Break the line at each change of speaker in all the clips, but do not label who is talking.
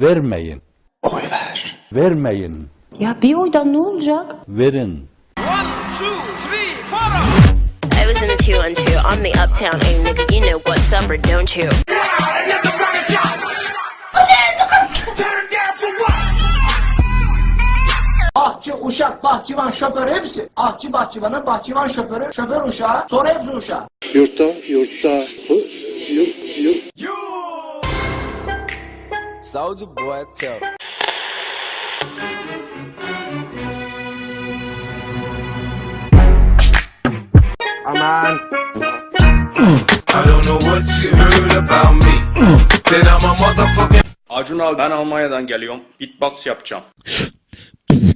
Vermeyin.
Oy ver.
Vermeyin.
Ya bir oydan ne olacak?
Verin.
I was in the two and two. I'm the uptown A nigga. You know what's up or don't you?
Ahçı, uşak, bahçıvan, şoför hepsi. Ahçı bahçıvanı, bahçıvan şoförü, şoför uşağı, sonra hepsi uşağı.
Yurtta, yurtta.
Soldier boy, tell.
I don't know what you heard about me. Then I'm a motherfucking.
Acun abi ben Almanya'dan geliyorum. Beatbox yapacağım.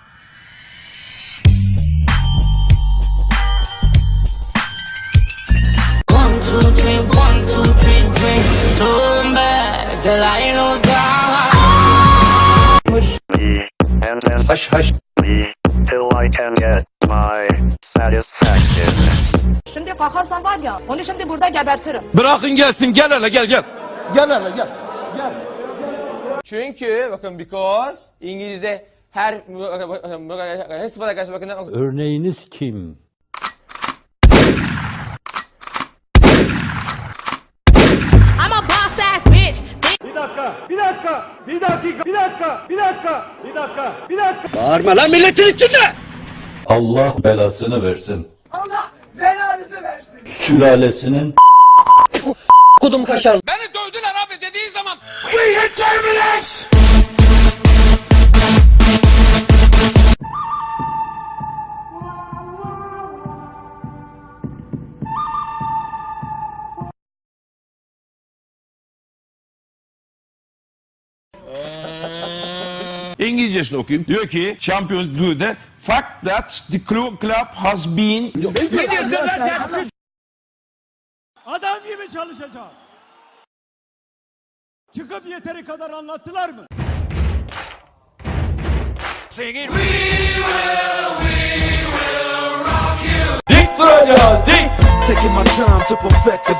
till I lose God.
and then
Haş haş.
till I can get my satisfaction.
Şimdi kalkarsan var ya onu şimdi burada gebertirim.
Bırakın gelsin. Gel hele gel gel. Gel hele gel. Gel.
Çünkü bakın because İngilizce her
Örneğiniz kim?
Bağırma lan milletin içinde.
Allah belasını versin. Allah belanızı versin. Sülalesinin
Beni dövdüler abi dediği zaman.
We hit terminus.
İngilizcesini okuyayım. Diyor ki Champions League'de fact that the club club has been
Adam gibi çalışacağız. Çıkıp yeteri kadar anlattılar mı?
dik duracağız dik.
Taking my time to perfect the